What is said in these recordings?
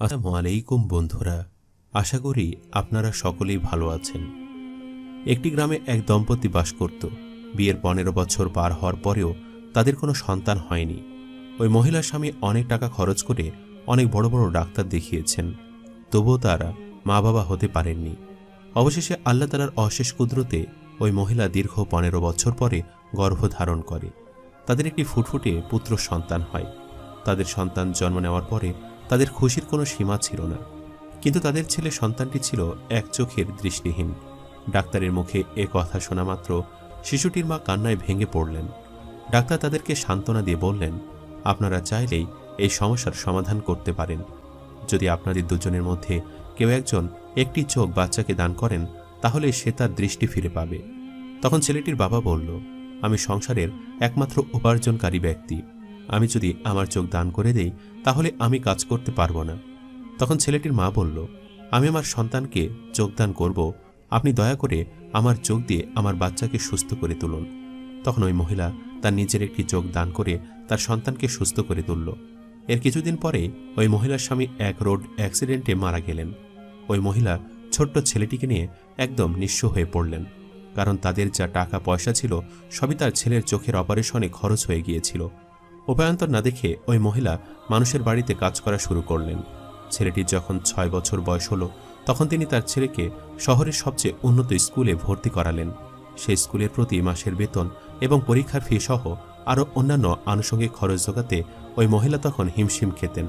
আসসালামু আলাইকুম বন্ধুরা, আশা করি আপনারা সকলেই ভালো আছেন। একটি গ্রামে এক দম্পতি বাস করত। বিয়ের পনেরো বছর পার হওয়ার পরেও তাদের কোনো সন্তান হয়নি। ওই মহিলার স্বামী অনেক টাকা খরচ করে অনেক বড় বড় ডাক্তার দেখিয়েছেন। তবুও তারা মা বাবা হতে পারেননি। অবশেষে আল্লাহ তালার অশেষ কুদরতে ওই মহিলা দীর্ঘ পনেরো বছর পরে গর্ভধারণ করে। তাদের একটি ফুটফুটে পুত্র সন্তান হয়। তাদের সন্তান জন্ম নেওয়ার পরে তাদের খুশির কোনো সীমা ছিল না। কিন্তু তাদের ছেলে সন্তানটি ছিল এক চোখের দৃষ্টিহীন। ডাক্তারের মুখে এ কথা শোনা মাত্র শিশুটির মা কান্নায় ভেঙে পড়লেন। ডাক্তার তাদেরকে সান্ত্বনা দিয়ে বললেন, আপনারা চাইলেই এই সমস্যার সমাধান করতে পারেন। যদি আপনাদের দুজনের মধ্যে কেউ একজন একটি চোখ বাচ্চাকে দান করেন, তাহলে সে তার দৃষ্টি ফিরে পাবে। তখন ছেলেটির বাবা বলল, আমি সংসারের একমাত্র উপার্জনকারী ব্যক্তি। আমি যদি আমার চোখ দান করে দেই তাহলে আমি কাজ করতে পারব না। তখন ছেলেটির মা বলল, আমি আমার সন্তানকে যোগদান করব। আপনি দয়া করে আমার চোখ দিয়ে আমার বাচ্চাকে সুস্থ করে তুলুন। তখন ওই মহিলা তার নিজের একটি চোখ দান করে তার সন্তানকে সুস্থ করে তুলল। এর কিছুদিন পরে ওই মহিলার স্বামী এক রোড অ্যাক্সিডেন্টে মারা গেলেন। ওই মহিলা ছোট্ট ছেলেটিকে নিয়ে একদম নিঃস্ব হয়ে পড়লেন। কারণ তাদের যা টাকা পয়সা ছিল, সবই তার ছেলের চোখের অপারেশনে খরচ হয়ে গিয়েছিল। উপায়ন্তর না দেখে ওই মহিলা মানুষের বাড়িতে কাজ করা শুরু করলেন। ছেলেটির যখন ছয় বছর বয়স হলো, তখন তিনি তার ছেলেকে শহরের সবচেয়ে উন্নত স্কুলে ভর্তি করালেন। সেই স্কুলের প্রতি মাসের বেতন এবং পরীক্ষার ফি সহ আরও অন্যান্য আনুষঙ্গিক খরচ জোগাতে ওই মহিলা তখন হিমশিম খেতেন।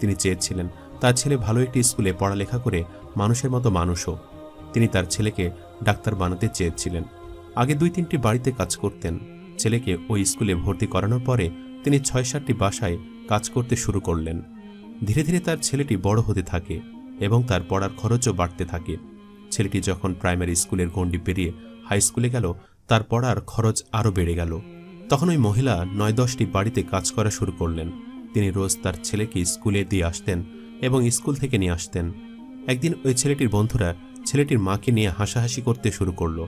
তিনি চেয়েছিলেন তার ছেলে ভালো একটি স্কুলে পড়ালেখা করে মানুষের মতো মানুষও। তিনি তার ছেলেকে ডাক্তার বানাতে চেয়েছিলেন। আগে দুই তিনটি বাড়িতে কাজ করতেন। ছেলেকে ওই স্কুলে ভর্তি করানোর পরে তিনি ছয় সাতটি বাসায় কাজ করতে শুরু করলেন। ধীরে ধীরে তার ছেলেটি বড় হতে থাকে এবং তার পড়ার খরচও বাড়তে থাকে। ছেলেটি যখন প্রাইমারি স্কুলের গণ্ডি পেরিয়ে হাই স্কুলে গেল, তার পড়ার খরচ আরও বেড়ে গেল। তখন ওই মহিলা নয় দশটি বাড়িতে কাজ করা শুরু করলেন। তিনি রোজ তার ছেলেকে স্কুলে দিয়ে আসতেন এবং স্কুল থেকে নিয়ে আসতেন। একদিন ওই ছেলেটির বন্ধুরা ছেলেটির মাকে নিয়ে হাসাহাসি করতে শুরু করল।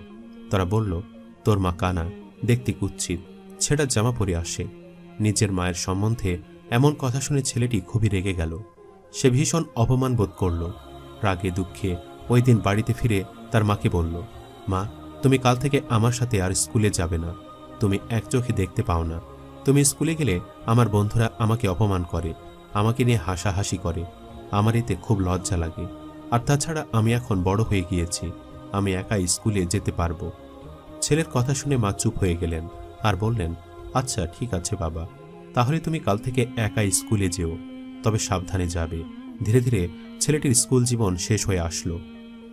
তারা বলল, তোর মা কানা, দেখতে কুচ্ছিত ছেঁড়া জামা পরে আসে। নিজের মায়ের সম্বন্ধে এমন কথা শুনে ছেলেটি খুবই রেগে গেল। সে ভীষণ অপমান বোধ করল। রাগে দুঃখে ওই দিন বাড়িতে ফিরে তার মাকে বলল, মা, তুমি কাল থেকে আমার সাথে আর স্কুলে যাবে না। তুমি এক চোখে দেখতে পাও না। তুমি স্কুলে গেলে আমার বন্ধুরা আমাকে অপমান করে, আমাকে নিয়ে হাসাহাসি করে। আমার এতে খুব লজ্জা লাগে। আর তাছাড়া আমি এখন বড় হয়ে গিয়েছি। আমি একা স্কুলে যেতে পারব। ছেলের কথা শুনে মা চুপ হয়ে গেলেন আর বললেন আচ্ছা ঠিক আছে বাবা। তাহলে তুমি কাল থেকে একা স্কুলে যেও, তবে সাবধানে যাবে। ধীরে ধীরে ছেলেটির স্কুল জীবন শেষ হয়ে আসলো।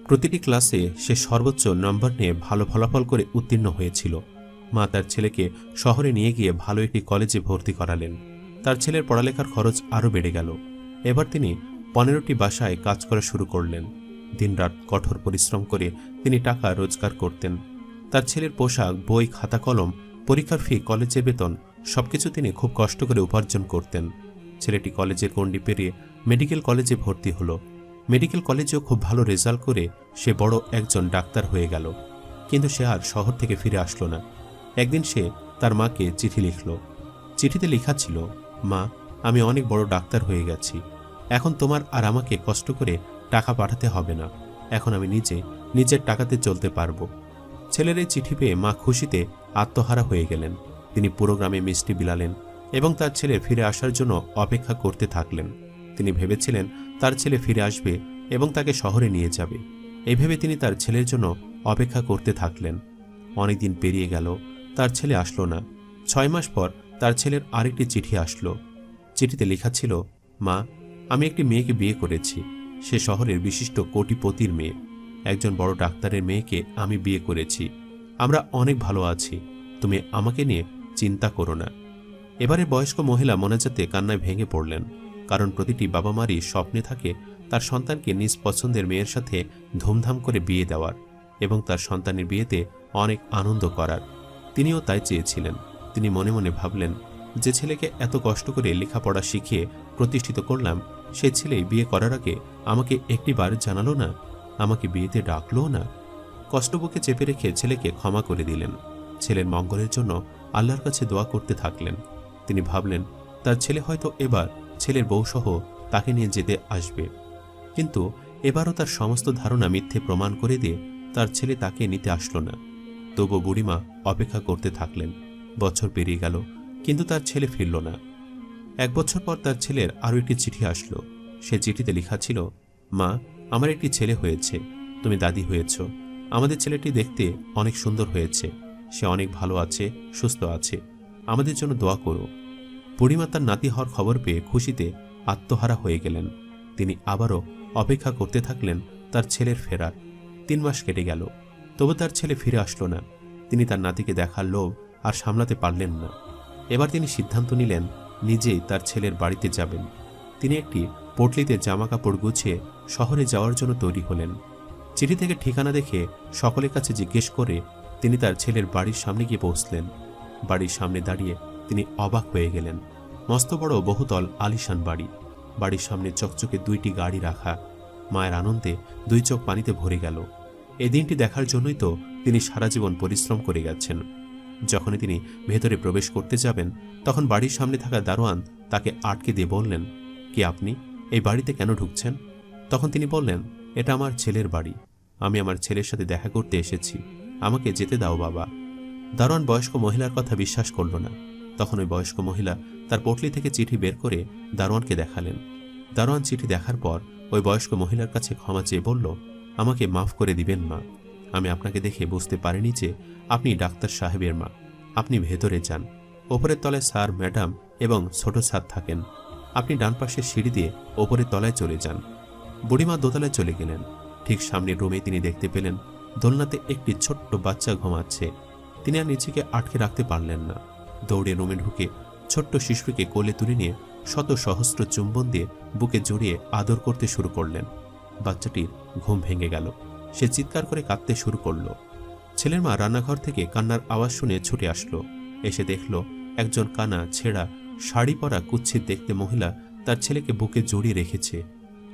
প্রতিটি ক্লাসে সে সর্বোচ্চ নম্বর নিয়ে ভালো ফলাফল করে উত্তীর্ণ হয়েছিল। মা তার ছেলেকে শহরে নিয়ে গিয়ে ভালো একটি কলেজে ভর্তি করালেন। তার ছেলের পড়ালেখার খরচ আরও বেড়ে গেল। এবার তিনি পনেরোটি বাসায় কাজ করা শুরু করলেন। দিনরাত কঠোর পরিশ্রম করে তিনি টাকা রোজগার করতেন। তার ছেলের পোশাক, বই, খাতা, কলম পরীক্ষার ফি কলেজে বেতন, সবকিছু তিনি খুব কষ্ট করে উপার্জন করতেন। ছেলেটি কলেজের গণ্ডি পেরিয়ে মেডিকেল কলেজে ভর্তি হলো। মেডিকেল কলেজেও খুব ভালো রেজাল্ট করে সে বড় একজন ডাক্তার হয়ে গেল। কিন্তু সে আর শহর থেকে ফিরে আসলো না। একদিন সে তার মাকে চিঠি লিখল। চিঠিতে লেখা ছিল, মা, আমি অনেক বড় ডাক্তার হয়ে গেছি। এখন তোমার আর আমাকে কষ্ট করে টাকা পাঠাতে হবে না। এখন আমি নিজে, নিজের টাকাতে চলতে পারব। ছেলের এই চিঠি পেয়ে মা খুশিতে আত্মহারা হয়ে গেলেন। তিনি পুরো গ্রামে মিষ্টি বিলালেন এবং তার ছেলে ফিরে আসার জন্য অপেক্ষা করতে থাকলেন। তিনি ভেবেছিলেন তার ছেলে ফিরে আসবে এবং তাকে শহরে নিয়ে যাবে। এই ভেবে তিনি তার ছেলের জন্য অপেক্ষা করতে থাকলেন। অনেকদিন পেরিয়ে গেল, তার ছেলে আসলো না। ছয় মাস পর তার ছেলের আরেকটি চিঠি আসলো। চিঠিতে লেখা ছিল, মা, আমি একটি মেয়েকে বিয়ে করেছি। সে শহরের বিশিষ্ট কোটিপতির মেয়ে। একজন বড় ডাক্তারের মেয়েকে আমি বিয়ে করেছি। আমরা অনেক ভালো আছি। তুমি আমাকে নিয়ে চিন্তা করো না। এবারে বয়স্ক মহিলা মোনাজাতে কান্নায় ভেঙে পড়লেন, কারণ প্রতিটি বাবা মারই স্বপ্নে থাকে তার সন্তানকে নিজ পছন্দের মেয়ের সাথে ধুমধাম করে বিয়ে দেওয়ার এবং তার সন্তানের বিয়েতে অনেক আনন্দ করার। তিনিও তাই চেয়েছিলেন। তিনি মনে মনে ভাবলেন, যে ছেলেকে এত কষ্ট করে লেখাপড়া শিখিয়ে প্রতিষ্ঠিত করলাম, সে ছেলেই বিয়ে করার আগে আমাকে একটিবার জানালো না? আমাকে বিয়েতে ডাকলোও না। কষ্টবুকে চেপে রেখে ছেলেকে ক্ষমা করে দিলেন। ছেলের মঙ্গলের জন্য আল্লাহর কাছে দোয়া করতে থাকলেন। তিনি ভাবলেন, তার ছেলে হয়তো এবার ছেলের বউসহ তাকে নিয়ে যেতে আসবে। কিন্তু এবারও তার সমস্ত ধারণা মিথ্যে প্রমাণ করে দিয়ে তার ছেলে তাকে নিতে আসলো না। তবু বুড়িমা অপেক্ষা করতে থাকলেন। বছর পেরিয়ে গেল, কিন্তু তার ছেলে ফিরল না। এক বছর পর তার ছেলের আরও একটি চিঠি আসলো। সে চিঠিতে লেখা ছিল, মা আমার একটি ছেলে হয়েছে, তুমি দাদি হয়েছ। আমাদের ছেলেটি দেখতে অনেক সুন্দর হয়েছে, সে অনেক ভালো আছে, সুস্থ আছে। আমাদের জন্য দোয়া করো। বুড়িমা তার নাতি হওয়ার খবর পেয়ে খুশিতে আত্মহারা হয়ে গেলেন। তিনি আবারও অপেক্ষা করতে থাকলেন তার ছেলের ফেরার। তিন মাস কেটে গেল, তবু তার ছেলে ফিরে আসলো না। তিনি তার নাতিকে দেখার লোভ আর সামলাতে পারলেন না। এবার তিনি সিদ্ধান্ত নিলেন, নিজেই তার ছেলের বাড়িতে যাবেন। তিনি একটি পটলিতে জামা কাপড় গুছিয়ে শহরে যাওয়ার জন্য তৈরি হলেন। চিঠি থেকে ঠিকানা দেখে সকলের কাছে জিজ্ঞেস করে তিনি তার ছেলের বাড়ির সামনে গিয়ে পৌঁছলেন বাড়ির সামনে দাঁড়িয়ে তিনি অবাক হয়ে গেলেন। মস্ত বড় বহুতল আলিশান বাড়ি। বাড়ির সামনে চকচকে দুইটি গাড়ি রাখা। মায়ের আনন্দে দুই চোখ পানিতে ভরে গেল। এই দিনটি দেখার জন্যই তো তিনি সারা জীবন পরিশ্রম করে গেছেন। যখনই তিনি ভেতরে প্রবেশ করতে যাবেন, তখন বাড়ির সামনে থাকা দারোয়ান তাকে আটকে দিয়ে বললেন, কি আপনি? এই বাড়িতে কেন ঢুকছেন? তখন তিনি বললেন, এটা আমার ছেলের বাড়ি। আমি আমার ছেলের সাথে দেখা করতে এসেছি। আমাকে যেতে দাও, বাবা। দারোয়ান বয়স্ক মহিলার কথা বিশ্বাস করল না। তখন ওই বয়স্ক মহিলা তার পটলি থেকে চিঠি বের করে দারোয়ানকে দেখালেন। দারোয়ান চিঠি দেখার পর ওই বয়স্ক মহিলার কাছে ক্ষমা চেয়ে বলল, আমাকে মাফ করে দিবেন, মা। আমি আপনাকে দেখে বুঝতে পারিনি যে আপনি ডাক্তার সাহেবের মা। আপনি ভেতরে যান। ওপরের তলায় স্যার, ম্যাডাম এবং ছোট স্যার থাকেন। আপনি ডান পাশের সিঁড়ি দিয়ে ওপরের তলায় চলে যান। বুড়িমা দোতলায় চলে গেলেন। ঠিক সামনের রুমে তিনি দেখতে পেলেন, দোলনাতে একটি ছোট্ট বাচ্চা ঘুমাচ্ছে। তিনি আর নিজেকে আটকে রাখতে পারলেন না। দৌড়ে রুমে ঢুকে ছোট্ট শিশুকে কোলে তুলে নিয়ে শত সহস্র চুম্বন দিয়ে বুকে জড়িয়ে আদর করতে শুরু করলেন। বাচ্চাটির ঘুম ভেঙে গেল। সে চিৎকার করে কাঁদতে শুরু করল। ছেলের মা রান্নাঘর থেকে কান্নার আওয়াজ শুনে ছুটে আসলো। এসে দেখল একজন কানা ছেঁড়া শাড়ি পরা কুচ্ছিত দেখতে মহিলা তার ছেলেকে বুকে জড়িয়ে রেখেছে।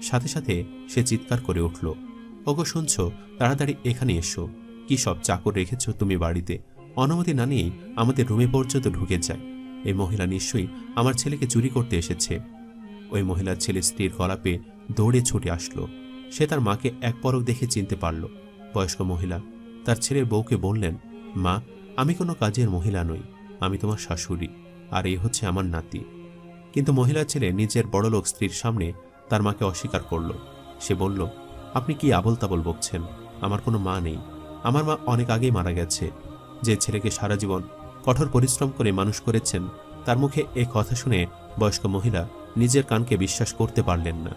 সাথে সাথে সে চিৎকার করে উঠল, ওগো, শুনছ? তাড়াতাড়ি এখানে এসো। কি সব চাকর রেখেছ তুমি বাড়িতে? অনুমতি না নিয়েই আমাদের রুমে পর্যন্ত ঢুকে যায়। এই মহিলা নিশ্চয়ই আমার ছেলেকে চুরি করতে এসেছে। ওই মহিলার ছেলে স্ত্রীর গলা পেয়ে দৌড়ে ছুটে আসলো। সে তার মাকে এক পরক দেখে চিনতে পারল। বয়স্ক মহিলা তার ছেলের বউকে বললেন, মা, আমি কোনো কাজের মহিলা নই। আমি তোমার শাশুড়ি। আর এই হচ্ছে আমার নাতি। কিন্তু মহিলার ছেলে নিজের বড়লোক স্ত্রীর সামনে তার মাকে অস্বীকার করল। সে বলল, আপনি কি আবল তাবল বকছেন? আমার কোনো মা নেই। আমার মা অনেক আগেই মারা গেছে। যে ছেলেকে সারা জীবন কঠোর পরিশ্রম করে মানুষ করেছেন, তার মুখে এই কথা শুনে বয়স্ক মহিলা নিজের কানকে বিশ্বাস করতে পারলেন না।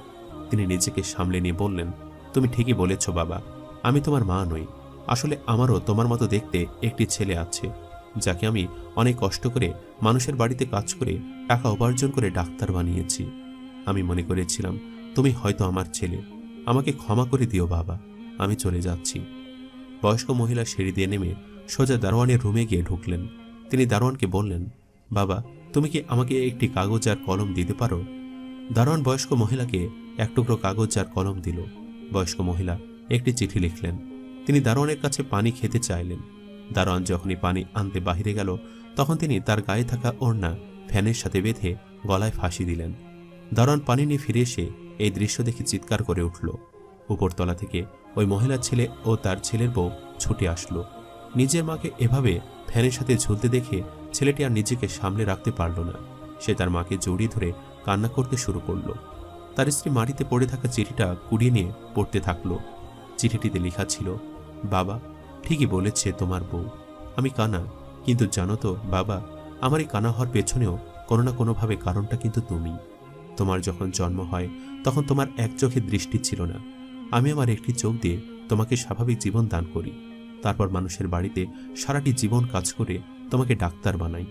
তিনি নিজেকে সামলে নিয়ে বললেন, তুমি ঠিকই বলেছ বাবা। আমি তোমার মা নই। আসলে আমারও তোমার মতো দেখতে একটি ছেলে আছে। যাকে আমি অনেক কষ্ট করে মানুষের বাড়িতে কাজ করে টাকা উপার্জন করে ডাক্তার বানিয়েছি। আমি মনে করেছিলাম, তুমি হয়তো আমার ছেলে। আমাকে ক্ষমা করে দিও বাবা। আমি চলে যাচ্ছি। বয়স্ক মহিলা সিঁড়ি দিয়ে নেমে সোজা দারোয়ানের রুমে গিয়ে ঢুকলেন। তিনি দারোয়ানকে বললেন, বাবা, তুমি কি আমাকে একটি কাগজ আর কলম দিতে পারো? দারোয়ান বয়স্ক মহিলাকে এক টুকরো কাগজ আর কলম দিল। বয়স্ক মহিলা একটি চিঠি লিখলেন। তিনি দারোয়ানের কাছে পানি খেতে চাইলেন। দারোয়ান যখনই পানি আনতে বাহিরে গেল, তখন তিনি তার গায়ে থাকা ওড়না ফ্যানের সাথে বেঁধে গলায় ফাঁসি দিলেন। দারোয়ান পানি নিয়ে ফিরে এসে এই দৃশ্য দেখে চিৎকার করে উঠল। উপরতলা থেকে ওই মহিলার ছেলে ও তার ছেলের বউ ছুটে আসলো। নিজের মাকে এভাবে ফ্যানের সাথে ঝুলতে দেখে ছেলেটি আর নিজেকে সামলে রাখতে পারল না। সে তার মাকে জড়িয়ে ধরে কান্না করতে শুরু করল। তার স্ত্রী মাটিতে পড়ে থাকা চিঠিটা কুড়িয়ে নিয়ে পড়তে থাকল। চিঠিটিতে লেখা ছিল, বাবা ঠিকই বলেছে তোমার বউ। আমি কানা, কিন্তু জানো তো, বাবা, আমার এই কানা হওয়ার পেছনেও কোনো না কোনোভাবে কারণটা কিন্তু তুমি। তোমার যখন জন্ম হয়, তখন তোমার এক চোখে দৃষ্টি ছিল না। আমি আমার একটি চোখ দিয়ে তোমাকে স্বাভাবিক জীবন দান করি। তারপর মানুষের বাড়িতে সারাটি জীবন কাজ করে তোমাকে ডাক্তার বানাই।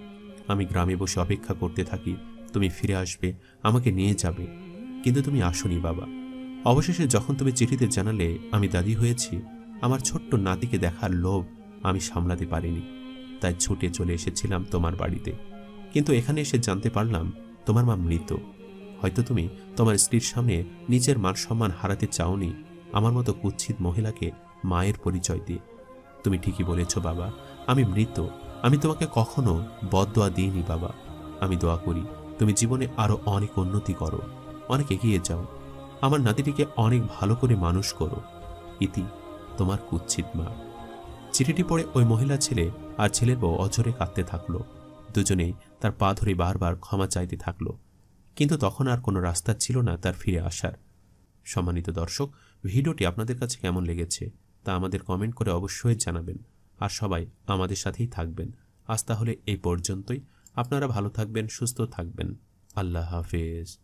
আমি গ্রামে বসে অপেক্ষা করতে থাকি, তুমি ফিরে আসবে, আমাকে নিয়ে যাবে। কিন্তু তুমি আসনি, বাবা। অবশেষে যখন তুমি চিঠিতে জানালে, আমি দাদি হয়েছি আমার ছোট্ট নাতিকে দেখার লোভ আমি সামলাতে পারিনি। তাই ছুটে চলে এসেছিলাম তোমার বাড়িতে। কিন্তু এখানে এসে জানতে পারলাম তোমার মা মৃত। হয়তো তুমি তোমার স্ত্রীর সামনে নিজের মান সম্মান হারাতে চাওনি। আমার মতো কুৎসিত মহিলাকে মায়ের পরিচয় দিয়ে। তুমি ঠিকই বলেছ, বাবা। আমি মৃত। আমি তোমাকে কখনো বদদোয়া দিইনি, বাবা। আমি দোয়া করি, তুমি জীবনে আরও অনেক উন্নতি করো। অনেক এগিয়ে যাও। আমার নাতিটিকে অনেক ভালো করে মানুষ করো। ইতি তোমার কুচ্ছিত মা। চিঠিটি পড়ে ওই মহিলা ছেলে আর ছেলের বউ অঝরে কাঁদতে থাকল। দুজনেই তার পা ধরে বারবার ক্ষমা চাইতে থাকল। কিন্তু তখন আর কোনো রাস্তা ছিল না তার ফিরে আসার। সম্মানিত দর্শক, ভিডিওটি আপনাদের কাছে কেমন লেগেছে তা আমাদের কমেন্ট করে অবশ্যই জানাবেন আর সবাই আমাদের সাথেই থাকবেন। আজ তাহলে এই পর্যন্তই। আপনারা ভালো থাকবেন, সুস্থ থাকবেন। আল্লাহ হাফেজ।